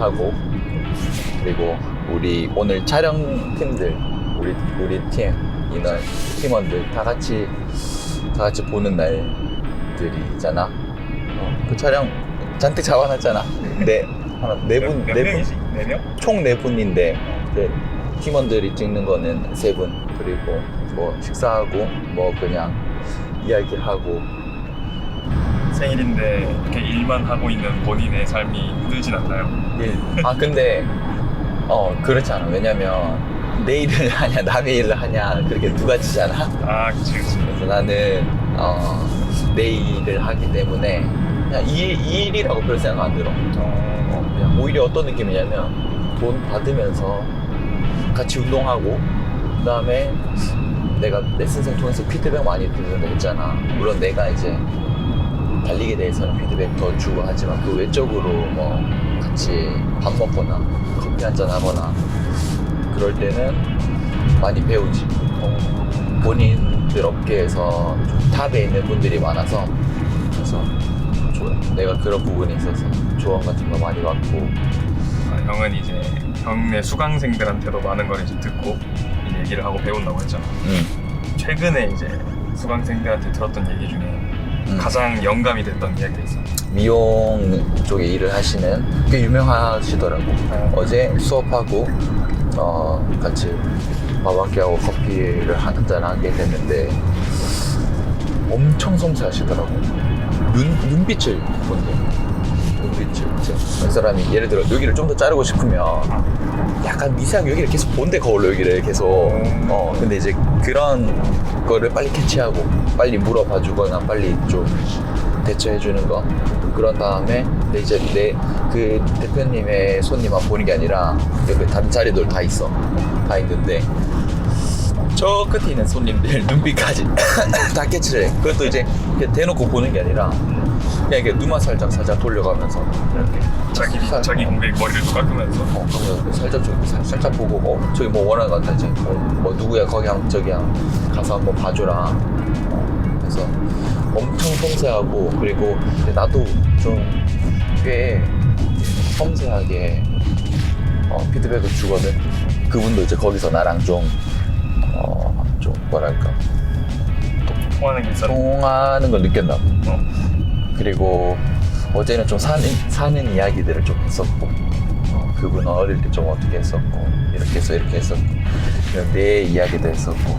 수업하고 그리고 우리 오늘 촬영 팀들 우리 우리 팀 인원 팀원들 다 같이 다 같이 보는 날들이잖아. 어, 그 촬영 잔뜩 잡아놨잖아. 네 하나 몇, 네분 몇네분 명이지? 네 명? 총 네 분인데 이제 팀원들이 찍는 거는 세 분 그리고 뭐 식사하고 뭐 그냥 이야기하고 생일인데 이렇게 일만 하고 있는 본인의 삶이 힘들진 않나요? 일. 아 근데 어 그렇지 않아. 왜냐면 내 일을 하냐 남의 일을 하냐 그렇게 두 가지잖아. 아 그치 그치. 그래서 나는 어내 일을 하기 때문에 그냥 이, 이 일이라고 별 생각 안 들어. 어, 어, 그냥 오히려 어떤 느낌이냐면 돈 받으면서 같이 운동하고 그 다음에 내가 레슨생 통해서 피드백 많이 듣는다 했잖아. 물론 내가 이제 달리기에 대해서는 피드백 더 주고 하지만 그 외적으로 뭐 같이 밥 먹거나 커피 한 잔 하거나 그럴 때는 많이 배우지. 어, 본인들 업계에서 좀 탑에 있는 분들이 많아서 그래서 좋아 내가 그런 부분에 있어서 조언 같은 거 많이 받고. 아, 형은 이제 형네 수강생들한테도 많은 걸 이제 듣고 이 얘기를 하고 배운다고 했잖아. 음, 최근에 이제 수강생들한테 들었던 얘기 중에 음. 가장 영감이 됐던 이야기가 있어 미용 쪽에 일을 하시는 꽤 유명하시더라고. 어. 어제 수업하고 어, 같이 끼하고 커피를 한잔 하게 됐는데 엄청 섬세하시더라고. 눈, 눈빛을 눈빛을. 이제 이 사람이 예를 들어 여기를 좀 더 자르고 싶으면 약간 미세하게 여기를 계속 본대 거울로 여기를 계속. 어 근데 이제 그런 거를 빨리 캐치하고 빨리 물어봐 주거나 빨리 좀 대처해 주는 거. 그런 다음에 근데 이제 내 그 대표님의 손님만 보는 게 아니라 옆에 다른 자리들 다 있어. 다 있는데 저 끝에 있는 손님들 눈빛까지 다 캐치를 해. 그것도 이제 대놓고 보는 게 아니라 그냥 이렇게 눈만 살짝 살짝 돌려가면서. 이렇게 자기 살- 자기 공백 머리를 또 깎으면서? 어, 그러면 살짝 살, 살짝 보고 어 저기 뭐 원하는 거 같다 이제. 뭐, 뭐 누구야 거기 한 저기 한 가서 한번 봐줘라. 어, 그래서 엄청 섬세하고 그리고 이제 나도 좀 꽤 섬세하게 어, 피드백을 주거든. 그분도 이제 거기서 나랑 좀 어, 좀 뭐랄까. 통하는 게 있어 통하는 걸 느꼈나 봐. 어. 그리고 어제는 좀 사는, 사는 이야기들을 좀 했었고 어, 그분은 어릴 때 좀 어떻게 했었고 이렇게 해서 이렇게 했었고 그냥 내 이야기도 했었고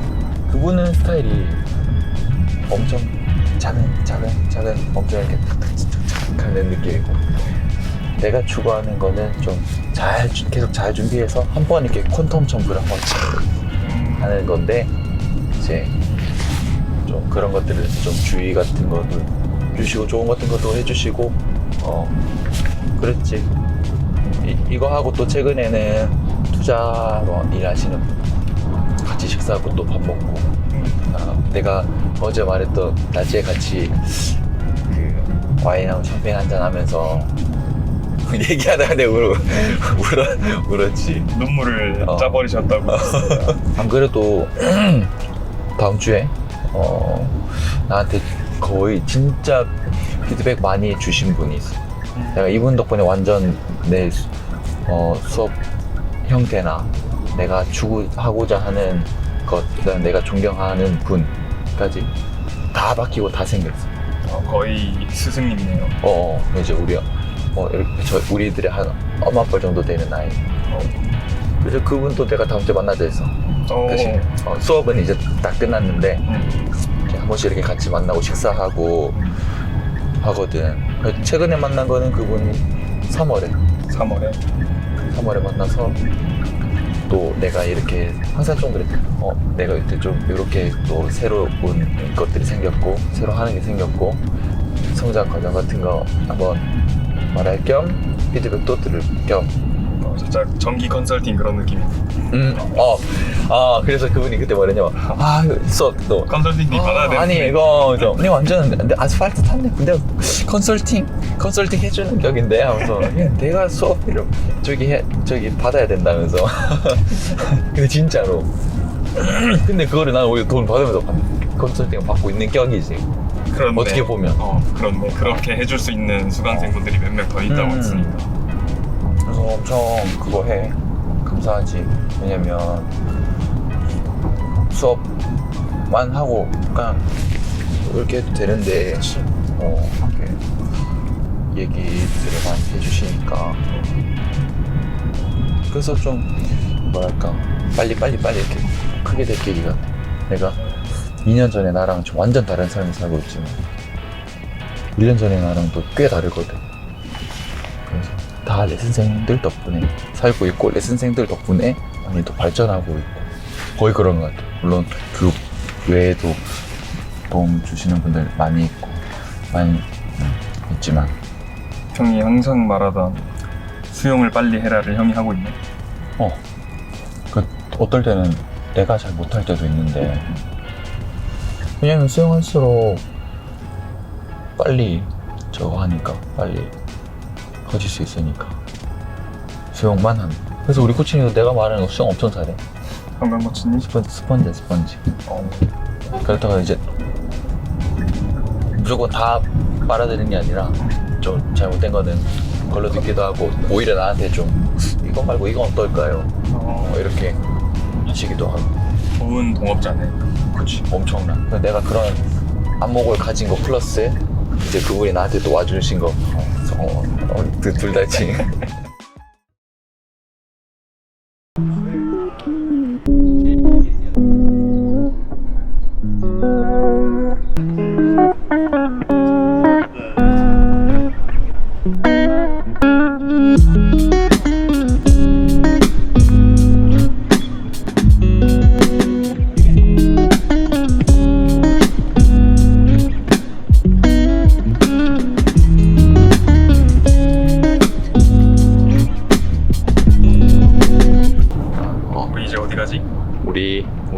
그분은 스타일이 엄청 작은 작은 작은 엄청 이렇게 탁탁탁탁 하는 느낌이고 내가 추구하는 거는 좀 잘 계속 잘 준비해서 한 번 이렇게 퀀텀 점프를 한번 착 하는 건데 이제 좀 그런 것들을 좀 주의 같은 것도 주시고 좋은 같은 것도 해주시고 어 그랬지. 이, 이거 하고 또 최근에는 투자로 일하시는 분 같이 식사하고 또 밥 먹고. 아, 내가 어제 말했던 낮에 같이 그 와인하고 샴페인 한잔 하면서 얘기하다가 내가 울어, 울어, 울었지. 눈물을 어. 짜버리셨다고. 안 그래도 다음 주에 어, 나한테 거의 진짜 피드백 많이 주신 분이 있어. 내가 이분 덕분에 완전 내 수- 어, 수업 형태나 내가 추구하고자 하는 것, 그다음 내가 존경하는 분까지 다 바뀌고 다 생겼어. 어, 거의 스승님이네요 어, 어, 이제 우리 어, 이렇게 저 우리들의 한 엄마 아빠 정도 되는 나이. 어. 그래서 그분도 내가 다음 주에 만나자 했어. 어. 그치? 어, 수업은 이제 딱 끝났는데 음. 번씩 이렇게 같이 만나고 식사하고 하거든. 최근에 만난 거는 그분이 3월에 3월에 3월에 만나서 또 내가 이렇게 항상 좀 그래. 어, 내가 이때 좀 이렇게 또 새로운 것들이 생겼고 새로 하는 게 생겼고 성장 과정 같은 거 한번 말할 겸 피드백도 들을 겸 어, 살짝 전기 컨설팅 그런 느낌이 음, 어, 아, 그래서 그분이 그때 뭐랬냐면, 아, 써, 너. 컨설팅 비 받아야 되는데 아니, 이거, 저, 니 완전, 근데 아스팔트 탔네. 근데 컨설팅, 컨설팅 해주는 격인데? 하면서, 그냥 내가 수업비를 저기 해, 저기 받아야 된다면서. 근데 진짜로, 근데 그거를 나는 오히려 돈 받으면서 받- 컨설팅 받고 있는 격이지. 그런데 어떻게 보면. 어 그런데 그렇게 해줄 수 있는 수강생분들이 몇명더 있다고 음. 했으니까 엄청 그거 해. 감사하지. 왜냐면 수업만 하고 그냥 이렇게 해도 되는데 어, 이렇게 얘기들을 많이 해주시니까 그래서 좀 뭐랄까 빨리 빨리 빨리 이렇게 크게 될 계기가 내가 2년 전에 나랑 좀 완전 다른 삶을 살고 있지만 1년 전에 나랑 또 꽤 다르거든 다 레슨생들 덕분에 살고 있고 레슨생들 덕분에 많이 또 발전하고 있고. 거의 그런 것 같아요. 물론 그 외에도 도움 주시는 분들 많이 있고 많이 음, 있지만. 형이 항상 말하던 수용을 빨리 해라를 형이 하고 있네. 어. 그 어떨 때는 내가 잘 못할 때도 있는데. 왜냐면 수영할수록 빨리 저거 하니까 빨리 커질 수 있으니까. 수영만 하면 그래서 우리 코치님도 내가 말하는 거 수영 엄청 잘해. 건강 코치님? 스펀지 스펀지 스펀지. 어, 그렇다가 이제 무조건 다 빨아들이는 게 아니라 좀 잘못된 거는 걸러 듣기도 하고 오히려 나한테 좀 이거 말고 이건 어떨까요? 어, 뭐 이렇게 하시기도 하고. 좋은 동업자네 그치. 그래서 내가 그런 안목을 가진 거 플러스 이제 그분이 나한테 또 와주신 거 어, 어, 둘- 둘 다지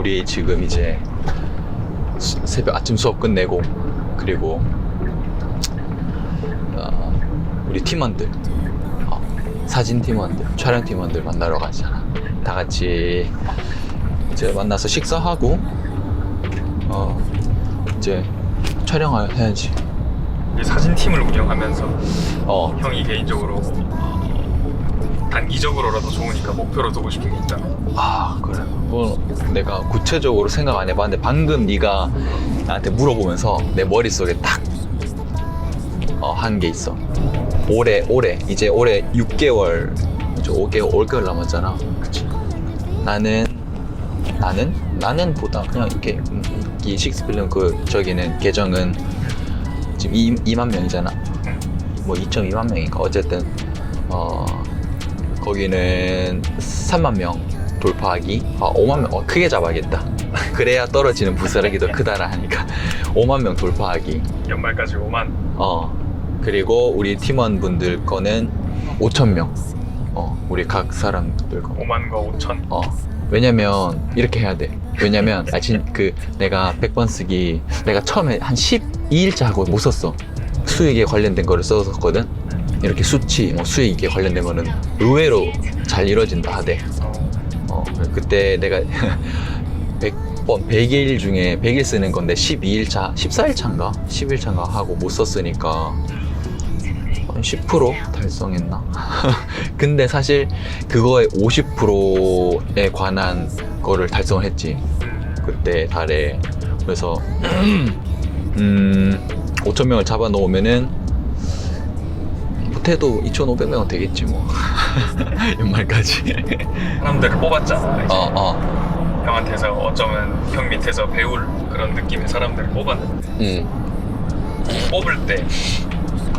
우리 지금 이제 수- 새벽 아침 수업 끝내고 그리고 어, 우리 팀원들 어, 사진 팀원들 촬영 팀원들 만나러 가잖아 다 같이 이제 만나서 식사하고 어 이제 촬영을 해야지. 이 사진 팀을 운영하면서 어. 형이 개인적으로 단기적으로라도 좋으니까 목표로 두고 싶은 게 있잖아 아 그래. 뭐 내가 구체적으로 생각 안 해봤는데 방금 네가 나한테 물어보면서 내 머릿속에 딱 어, 한게 있어. 올해 올해. 이제 올해 6개월 이제 5개월 5개월 남았잖아. 그치? 나는 나는? 나는 보다 그냥 이렇게 음, 이 식스필름 그 저기는 계정은 지금 2, 2만 명이잖아. 뭐 2.2만 명인가 어쨌든 어 거기는 3만 명 돌파하기 아 5만 명 어, 크게 잡아야겠다 그래야 떨어지는 부스락이 더 크다라 하니까 5만 명 돌파하기 연말까지 5만 어 그리고 우리 팀원분들 거는 5천 명 어, 우리 각 사람들 거 5만과 5천 어. 왜냐면 이렇게 해야 돼. 왜냐면 아, 진, 그 내가 100번 쓰기 내가 처음에 한 12일째 하고 못 썼어. 수익에 관련된 거를 썼었거든. 이렇게 수치, 뭐 수익에 관련된 거는 의외로 잘 이루어진다 하대. 어, 그때 내가 100번, 100일 중에 100일 쓰는 건데 12일차, 14일차인가? 10일차인가 하고 못 썼으니까 한10% 달성했나? 근데 사실 그거의 50%에 관한 거를 달성을 했지. 그때 달에. 그래서, 음, 5,000명을 잡아 놓으면은, 못해도 2,500명은 되겠지, 뭐. 연말까지. 사람들을 뽑았잖아 이제 어, 어. 형한테서 어쩌면 형 밑에서 배울 그런 느낌의 사람들을 뽑았는데 음. 뽑을 때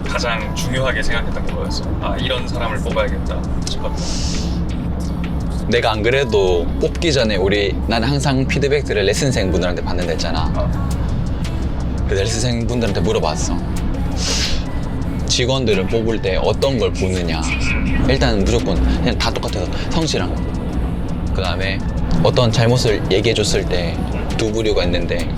가장 중요하게 생각했던 게 뭐였어? 아 이런 사람을 뽑아야겠다 싶었던 내가 안 그래도 뽑기 전에 우리, 나는 항상 피드백들을 레슨생 분들한테 받는다 했잖아. 어, 그 레슨생 분들한테 물어봤어. 직원들을 뽑을 때 어떤 걸 보느냐. 일단 무조건 그냥 다 똑같아서 성실한 거. 그 다음에 어떤 잘못을 얘기해 줬을 때 두 부류가 있는데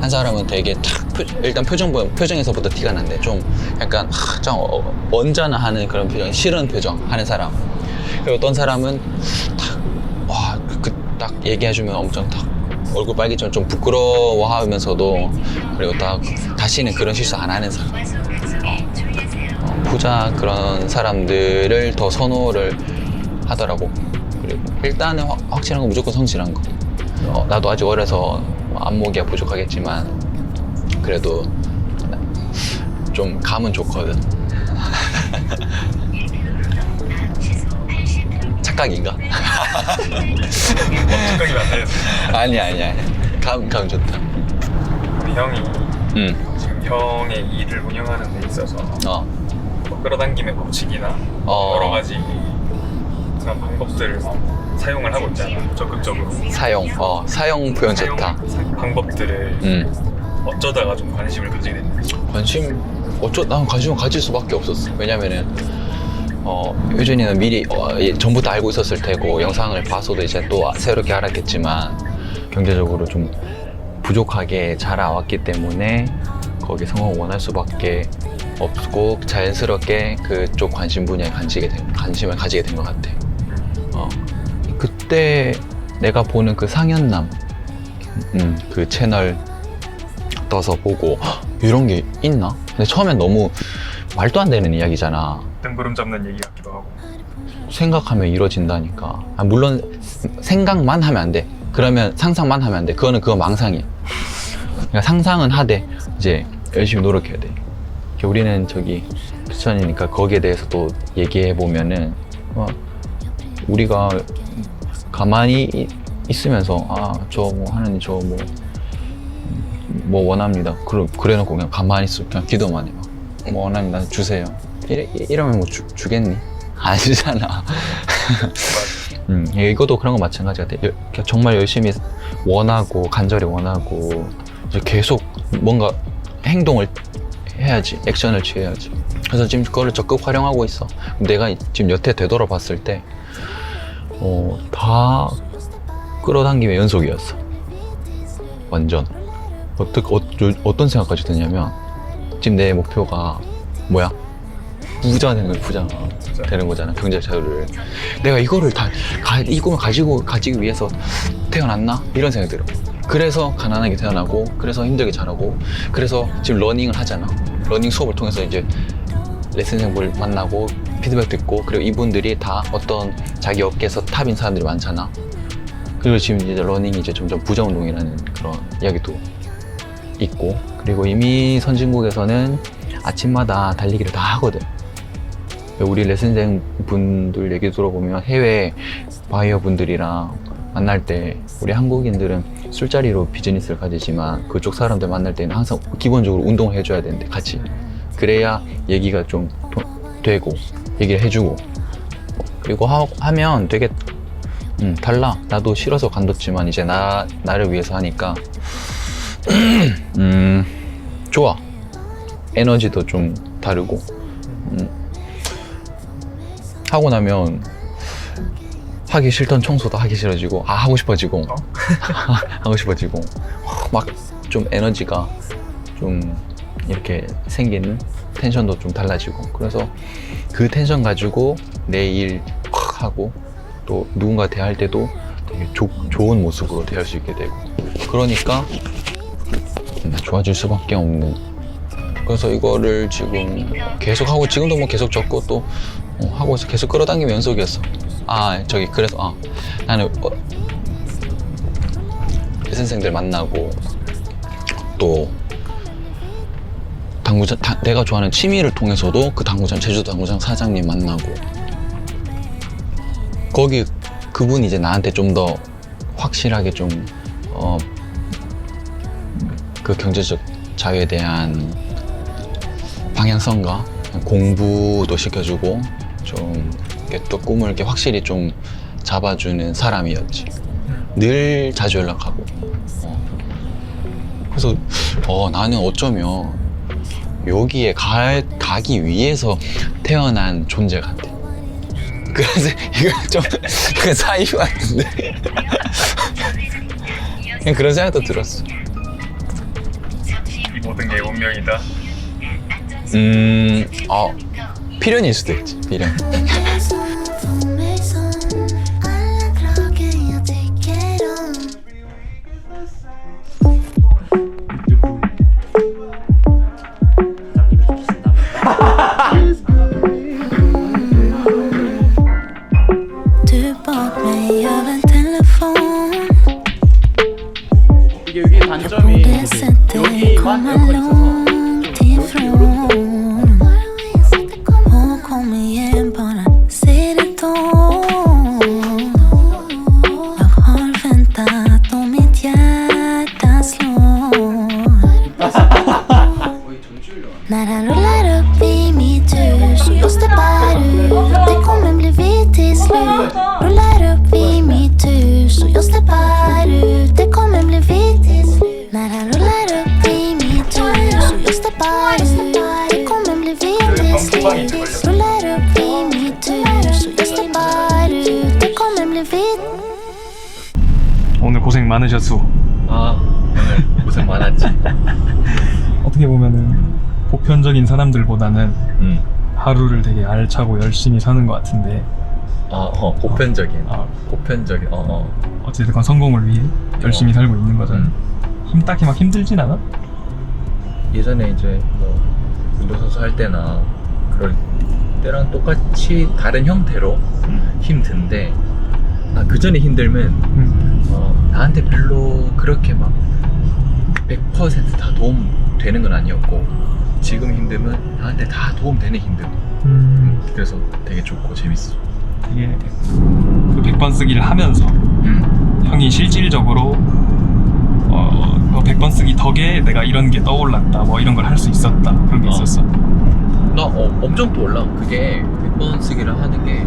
한 사람은 되게 탁 표- 일단 표정 표정에서부터 티가 난대. 좀 약간 하, 좀 어- 언짢아 하는 그런 표정, 싫은 표정 하는 사람. 그리고 어떤 사람은 탁 와, 그딱 얘기해 주면 엄청 탁 얼굴 빨개지면 좀 부끄러워하면서도 그리고 다, 다시는 그런 실수 안 하는 사람. 어, 부자 그런 사람들을 더 선호를 하더라고. 그리고 일단은 확, 확실한 건 무조건 성실한 거. 어, 나도 아직 어려서 안목이 부족하겠지만 그래도 좀 감은 좋거든. 착각인가? 생각이 안 나요. 아니 아니 아니. 감, 감 좋다. 우리 형이 응. 지금 형의 일을 운영하는 데 있어서 어. 뭐 끌어당김의 법칙이나 어. 여러 가지 그런 방법들을 사용을 하고 있잖아. 적극적으로. 사용. 어. 사용 표현 사용 좋다. 방법들을 음. 어쩌다가 좀 관심을 가지게 됐는지. 관심 어쩌 난 관심을 가질 수밖에 없었어. 왜냐면은 어 효준이는 미리 어, 예, 전부터 알고 있었을 테고 영상을 봐서도 이제 또 새롭게 알았겠지만 경제적으로 좀 부족하게 자라왔기 때문에 거기 성공을 원할 수밖에 없고 자연스럽게 그쪽 관심 분야에 관심이 된, 관심을 가지게 된 것 같아. 어 그때 내가 보는 그 상현남 음, 그 채널 떠서 보고 "헉, 이런 게 있나? 근데 처음엔 너무 말도 안 되는 이야기잖아. 뜬구름 잡는 얘기 같기도 하고. 생각하면 이루어진다니까. 아, 물론 생각만 하면 안 돼. 그러면 상상만 하면 안 돼. 그거는 그거 망상이야. 그러니까 상상은 하되 이제 열심히 노력해야 돼. 우리는 저기 크리스천이니까 거기에 대해서 또 얘기해 보면은 어, 우리가 가만히 이- 있으면서 아저 뭐 하나님 저뭐 뭐 원합니다. 그래, 그래놓고 그냥 가만히 있어. 그냥 기도만 해. 막. 뭐 원합니다. 주세요. 이래, 이러면 뭐 주, 주겠니? 아니잖아. 음, 이것도 그런 거 마찬가지 같아. 요 그러니까 정말 열심히 원하고 간절히 원하고 계속 뭔가 행동을 해야지, 액션을 취해야지. 그래서 지금 그거를 적극 활용하고 있어. 내가 지금 여태 되돌아봤을 때, 어, 다 끌어당김의 연속이었어. 완전. 어떻게, 어, 어떤 생각까지 드냐면, 지금 내 목표가 뭐야? 부자 되는 거야, 부자. 되는 거잖아, 경제 자유를. 내가 이거를 다, 가, 이 꿈을 가지고, 가지기 위해서 태어났나? 이런 생각이 들어. 그래서 가난하게 태어나고, 그래서 힘들게 자라고, 그래서 지금 러닝을 하잖아. 러닝 수업을 통해서 이제 레슨생들 만나고, 피드백 듣고, 그리고 이분들이 다 어떤 자기 업계에서 탑인 사람들이 많잖아. 그리고 지금 이제 러닝이 이제 점점 부자 운동이라는 그런 이야기도 있고, 그리고 이미 선진국에서는 아침마다 달리기를 다 하거든. 우리 레슨생 분들 얘기 들어보면 해외 바이어 분들이랑 만날 때 우리 한국인들은 술자리로 비즈니스를 가지지만 그쪽 사람들 만날 때는 항상 기본적으로 운동을 해줘야 되는데 같이. 그래야 얘기가 좀 도- 되고 얘기를 해주고. 그리고 하, 하면 되게 음, 달라. 나도 싫어서 간뒀지만 이제 나 나를 위해서 하니까. 음 좋아. 에너지도 좀 다르고. 음, 하고 나면 하기 싫던 청소도 하기 싫어지고 아 하고 싶어지고. 어? 하고 싶어지고. 막 좀 에너지가 좀 이렇게 생기는 텐션도 좀 달라지고. 그래서 그 텐션 가지고 내일 확 하고 또 누군가 대할 때도 되게 조- 좋은 모습으로 대할 수 있게 되고. 그러니까 음, 좋아질 수밖에 없는. 그래서 이거를 지금 계속 하고 지금도 뭐 계속 적고 또 어, 하고 계속 끌어당기면 연속이었어 아 저기 그래서 아 나는 어, 선생들 만나고 또 당구장 다- 내가 좋아하는 취미를 통해서도 그 당구장 제주도 당구장 사장님 만나고 거기 그분이 이제 나한테 좀 더 확실하게 좀어그 경제적 자유에 대한 방향성과 공부도 시켜주고 좀 이렇게 또 꿈을 이렇게 확실히 좀 잡아주는 사람이었지. 늘 자주 연락하고. 어. 그래서 어, 나는 어쩌면 여기에 가, 가기 위해서 태어난 존재 같아. 그래서 이거 좀그 사이 같은데. 그냥 그런 생각도 들었어. 이 모든 게 운명이다. 음, 어, 필연일 수도 있지, 필연. 보편적인 사람들보다는 음. 하루를 되게 알차고 열심히 사는 것 같은데 아, 어, 보편적인. 아, 보편적인. 어, 어. 어쨌든 성공을 위해 열심히 어. 살고 있는 거잖아. 음. 힘 딱히 막 힘들진 않아? 예전에 이제 뭐 운동선수 할 때나 그럴 때랑 똑같이 다른 형태로 힘든데 아, 그 전에 힘들면 음. 어, 나한테 별로 그렇게 막 100%다 도움 되는 건 아니었고 지금 힘듦은 나한테 다 도움 되는 힘듦. 음. 그래서 되게 좋고 재밌어. 되게 그 100번 쓰기를 하면서 음. 형이 실질적으로 어, 그 100번 쓰기 덕에 내가 이런 게 떠올랐다 뭐 이런 걸 할 수 있었다 그런 게 어. 있었어 나 어, 엄청 떠올라. 그게 100번 쓰기를 하는 게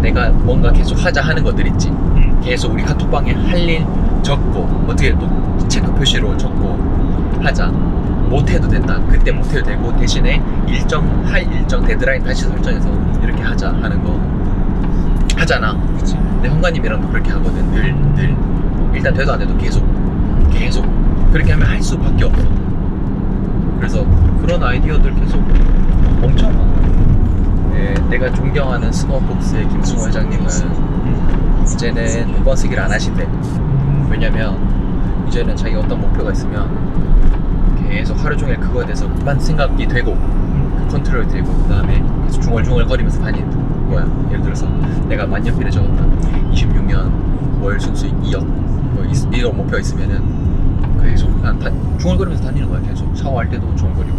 내가 뭔가 계속 하자 하는 것들 있지. 음. 계속 우리 카톡방에 할 일 적고 어떻게 또 체크 표시로 적고 하자. 못해도 된다. 그때 못해도 되고 대신에 일정 할 일정 데드라인 다시 설정해서 이렇게 하자 하는 거 하잖아. 그치 내 현관님이랑도 그렇게 하거든. 늘 늘. 일단 돼도 안 돼도 계속 계속 그렇게 하면 할 수밖에 없어. 그래서 그런 아이디어들 계속 엄청 많아. 예, 내가 존경하는 스노우복스의 김승호 회장님은 이제는 1번 쓰기를 안 하신대. 왜냐면 이제는 자기가 어떤 목표가 있으면 계속 하루 종일 그거에 대해서만 생각이 되고 그 컨트롤이 되고 그 다음에 계속 중얼중얼거리면서 다니는 거야. 예를 들어서 내가 만년필에 적었다. 26년 월 순수익 2억 뭐 이- 이런 목표가 있으면은 계속 그냥 다, 중얼거리면서 다니는 거야. 계속 샤워할 때도 중얼거리고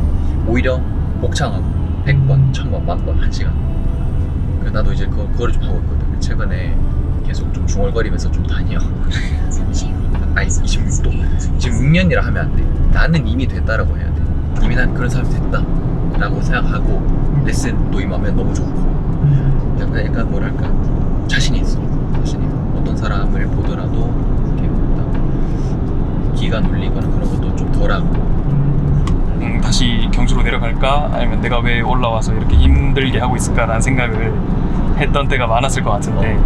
오히려 목창하고 100번, 1000번, 만번, 1시간 그 나도 이제 그거, 그거를 좀 하고 있거든. 최근에 계속 좀 중얼거리면서 좀 다녀. 아니 26도 26년이라 하면 안 돼. 나는 이미 됐다라고 해야 돼. 이미 난 그런 사람이 됐다라고 생각하고 레슨도 임하면 너무 좋고 약간 약간 뭐랄까 자신이 있어. 자신이 어떤 사람을 보더라도 이렇게 딱 기가 눌리거나 그런 것도 좀 덜하고 음, 다시 경주로 내려갈까? 아니면 내가 왜 올라와서 이렇게 힘들게 하고 있을까라는 생각을 했던 때가 많았을 것 같은데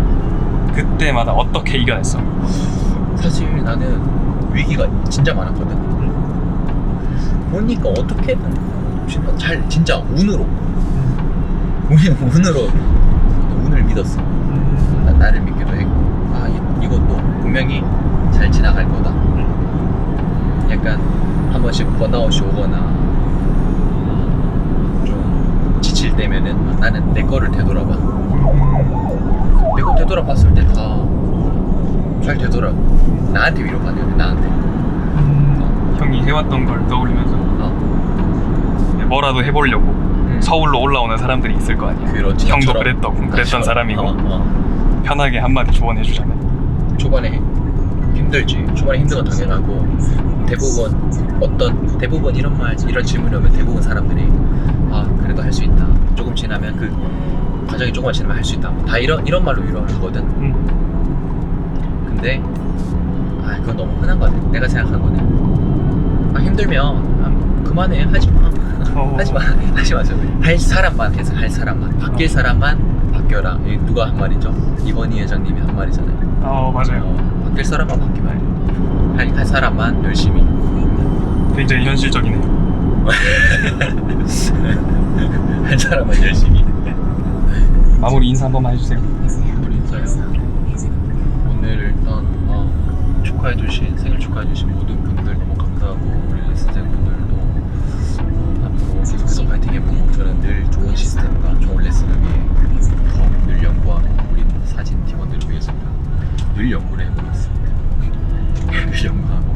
그때마다 어떻게 이겨냈어? 사실 나는 위기가 진짜 많았거든. 보니까 어떻게든 진짜 잘 진짜 운으로 운, 운으로 운을 믿었어. 나, 나를 믿기도 했고 아 이, 이것도 분명히 잘 지나갈 거다. 약간 한 번씩 번아웃이 오거나 좀 지칠 때면은 아, 나는 내 거를 되돌아봐. 내 거 되돌아봤을 때 다 잘 되더라고. 나한테 위로받는 거 나한테. 해왔던 걸 떠올리면서 어. 뭐라도 해보려고 음. 서울로 올라오는 사람들이 있을 거 아니야 그렇지. 형도 나처럼. 그랬던. 사람이고 어, 어. 편하게 한마디 조언해주자면 초반에 힘들지. 초반에 힘든 건 당연하고 대부분 어떤 대부분 이런 말 이런 질문이 오면 대부분 사람들이 아 그래도 할 수 있다. 조금 지나면 그 과정이 조금만 지나면 할 수 있다. 다 이런 이런 말로 위로를 하거든. 음. 근데 아 그건 너무 흔한 거 같아. 내가 생각한 거는 아 힘들면 아, 그만해 하지 마. 어. 하지 마 하지 마세요. 할 사람만 해서 할 사람만 바뀔 사람만 바뀌어라. 이 누가 한 말이죠? 이건희 회장님이 한 말이잖아요. 어 맞아요 어, 바뀔 사람만 바뀌면 할, 할 사람만 열심히 굉장히 현실적이네요 할 사람만 열심히 마무리 인사 한 번만 해주세요 우리 인사요 오늘 일단 어, 축하해 주신 생일 축하해 주신 모든 분들 너무 감사 하고 우리 어, 앞으로 계속해서 파이팅 해보고 저는 늘 좋은 시스템과 좋은 레슨을 위해 더 늘 연구하고 우리 사진 팀원들을 위해서 늘 연구를 해보고 있습니다 늘 연구하고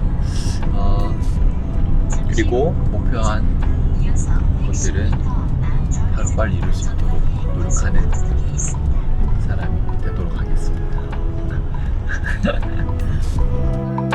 어, 그리고 목표한 것들은 하루 빨리 이룰 수 있도록 노력하는 사람이 되도록 하겠습니다.